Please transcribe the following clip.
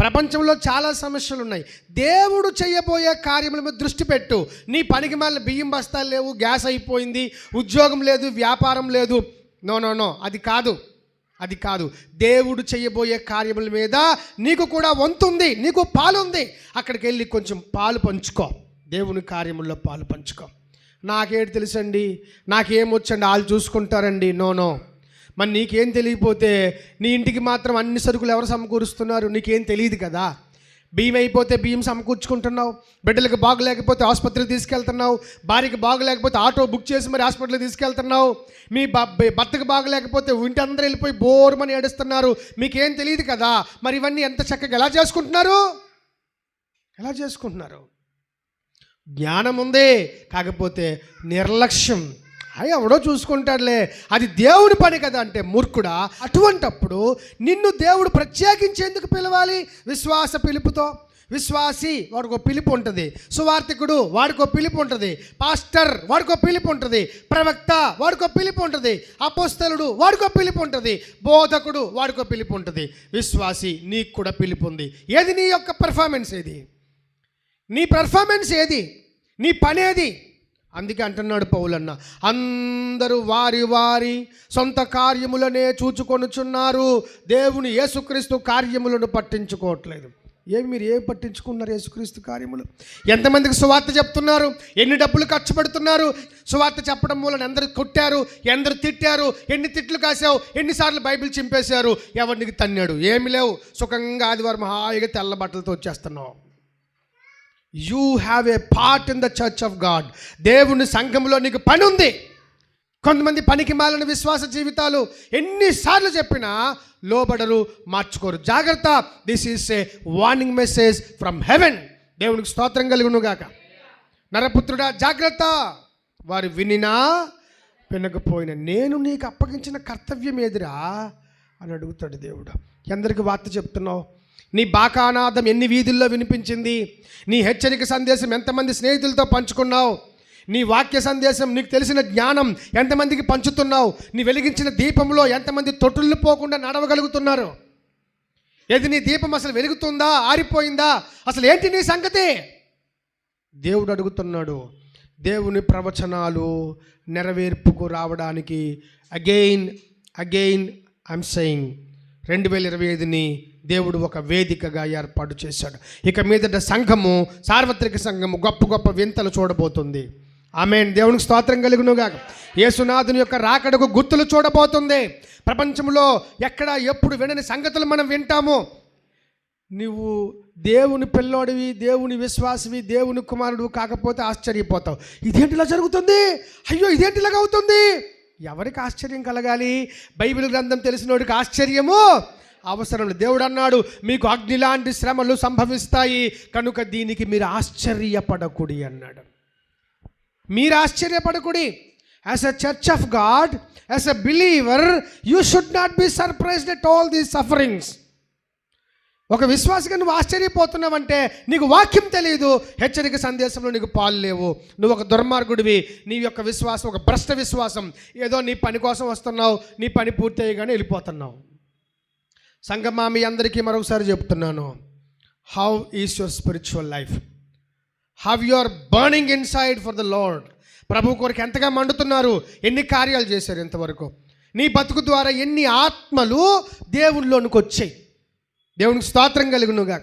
ప్రపంచంలో చాలా సమస్యలు ఉన్నాయి దేవుడు చేయబోయే కార్యముల మీద దృష్టి పెట్టు. నీ పనికి మళ్ళీ బియ్యం బస్తాలు లేవు గ్యాస్ అయిపోయింది ఉద్యోగం లేదు వ్యాపారం లేదు. నో నో నో అది కాదు. అది కాదు. దేవుడు చేయబోయే కార్యముల మీద నీకు కూడా వంతుంది నీకు పాలు ఉంది అక్కడికి వెళ్ళి కొంచెం పాలు పంచుకో. దేవుని కార్యముల్లో పాలు పంచుకో. నాకేటి తెలుసండి? నాకేమొచ్చండి? వాళ్ళు చూసుకుంటారండి. No no. మరి నీకేం తెలియకపోతే నీ ఇంటికి మాత్రం అన్ని సరుకులు ఎవరు సమకూరుస్తున్నారు? నీకేం తెలియదు కదా. బియ్యం అయిపోతే బియ్యం సమకూర్చుకుంటున్నావు. బిడ్డలకు బాగలేకపోతే ఆసుపత్రికి తీసుకెళ్తున్నావు. భార్యకి బాగలేకపోతే ఆటో బుక్ చేసి మరి హాస్పిటల్కి తీసుకెళ్తున్నావు. మీ భర్తకు బాగలేకపోతే ఇంటి అందరూ వెళ్ళిపోయి బోరుమని ఏడుస్తున్నారు. మీకేం తెలియదు కదా. మరి ఇవన్నీ ఎంత చక్కగా ఎలా చేసుకుంటున్నారు? ఎలా చేసుకుంటున్నారు? జ్ఞానం ఉంది. కాకపోతే నిర్లక్ష్యం. ఎవడో చూసుకుంటాడులే. అది దేవుని పని కదా అంటే మూర్ఖుడా అటువంటప్పుడు నిన్ను దేవుడు ప్రత్యేకించేందుకు పిలవాలి? విశ్వాస పిలుపుతో. విశ్వాసి వాడికో పిలుపు ఉంటుంది. సువార్థికుడు వాడికో పిలుపు ఉంటుంది. పాస్టర్ వాడికో పిలుపు ఉంటుంది. ప్రవక్త వాడికో పిలుపు ఉంటుంది. అపోస్తలుడు వాడికో పిలుపు ఉంటుంది. బోధకుడు వాడికో పిలుపు ఉంటుంది. విశ్వాసి నీకు కూడా పిలుపు ఉంది. ఏది నీ యొక్క పెర్ఫార్మెన్స్ ఏది? నీ పెర్ఫార్మెన్స్ ఏది? నీ పని ఏది అందుకే అంటున్నాడు పౌలన్న అందరూ వారి వారి సొంత కార్యములనే చూచుకొనుచున్నారు. దేవుని యేసుక్రీస్తు కార్యములను పట్టించుకోవట్లేదు. ఏమి మీరు ఏం పట్టించుకున్నారు యేసుక్రీస్తు కార్యములు? ఎంతమందికి సువార్త చెప్తున్నారు? ఎన్ని డబ్బులు ఖర్చు పెడుతున్నారు? సువార్త చెప్పడం మూలన ఎందరు కొట్టారు? ఎందరు తిట్టారు? ఎన్ని తిట్లు కాసావు ఎన్నిసార్లు బైబిల్ చింపేశారు? ఎవరికి తన్నాడు? ఏమి లేవు. సుఖంగా ఆదివారం హాయిగా తెల్ల బట్టలతో వచ్చేస్తున్నావు. You have a part in the church of God దేవుని సంఘంలో నీకు పని ఉంది. కొంతమంది పనికి మాలిన విశ్వాస జీవితాలు ఎన్నిసార్లు చెప్పినా లోబడరు మార్చుకోరు. జాగ్రత్త. This is a warning message from heaven దేవునికి స్తోత్రం కలుగునుగాక. నరపుత్రుడా జాగ్రత్త. వారు వినినా వినకపోయిన నేను నీకు అప్పగించిన కర్తవ్యం ఏదిరా అని అడుగుతాడు దేవుడు. ఎందరికి వార్త చెప్తున్నావు? నీ బాకానాదం ఎన్ని వీధుల్లో వినిపించింది? నీ హెచ్చరిక సందేశం ఎంతమంది స్నేహితులతో పంచుకున్నావు? నీ వాక్య సందేశం నీకు తెలిసిన జ్ఞానం ఎంతమందికి పంచుతున్నావు? నీ వెలిగించిన దీపంలో ఎంతమంది తొట్టుళ్ళు పోకుండా నడవగలుగుతున్నారు? ఏది నీ దీపం అసలు వెలుగుతుందా? ఆరిపోయిందా? అసలు ఏంటి నీ సంగతి? దేవుడు అడుగుతున్నాడు దేవుని ప్రవచనాలు నెరవేర్పుకు రావడానికి అగైన్ అగైన్ ఐఎమ్ సెయింగ్ రెండు వేల ఇరవై ఐదుని దేవుడు ఒక వేదికగా ఏర్పాటు చేశాడు. ఇక మీదట సంఘము సార్వత్రిక సంఘము గొప్ప గొప్ప వింతలు చూడబోతుంది. ఆమె దేవునికి స్తోత్రం కలుగునుగా యేసునాథుని యొక్క రాకడకు గుర్తులు చూడబోతుంది. ప్రపంచంలో ఎక్కడ ఎప్పుడు వినని సంగతులు మనం వింటాము. నువ్వు దేవుని పిల్లోడివి దేవుని విశ్వాసవి దేవుని కుమారుడు కాకపోతే ఆశ్చర్యపోతావు. ఇదేంటిలా జరుగుతుంది? అయ్యో ఇదేంటిలాగా అవుతుంది? ఎవరికి ఆశ్చర్యం కలగాలి? బైబిల్ గ్రంథం తెలిసినోడికి ఆశ్చర్యము? అవసరం దేవుడు అన్నాడు మీకు అగ్ని లాంటి శ్రమలు సంభవిస్తాయి కనుక దీనికి మీరు ఆశ్చర్యపడకుడి అన్నాడు. మీరు ఆశ్చర్యపడకుడి? As a church of God as a believer you should not be surprised at all these sufferings ఒక విశ్వాసగా నువ్వు ఆశ్చర్యపోతున్నావంటే నీకు వాక్యం తెలియదు హెచ్చరిక సందేశంలో నీకు పాలు లేవు. నువ్వు ఒక దుర్మార్గుడివి నీ యొక్క విశ్వాసం ఒక భ్రష్ట విశ్వాసం. ఏదో నీ పని కోసం వస్తున్నావు నీ పని పూర్తి అయ్యగానే వెళ్ళిపోతున్నావు. సంగమా మీ అందరికీ మరొకసారి చెప్తున్నాను. How is your spiritual life how your burning inside for the Lord ప్రభు కొరకు ఎంతగా మండుతున్నారు? ఎన్ని కార్యాలు చేశారు ఇంతవరకు? నీ బతుకు ద్వారా ఎన్ని ఆత్మలు దేవుళ్ళలోనికి వచ్చాయి? దేవునికి స్తోత్రం కలుగునుగా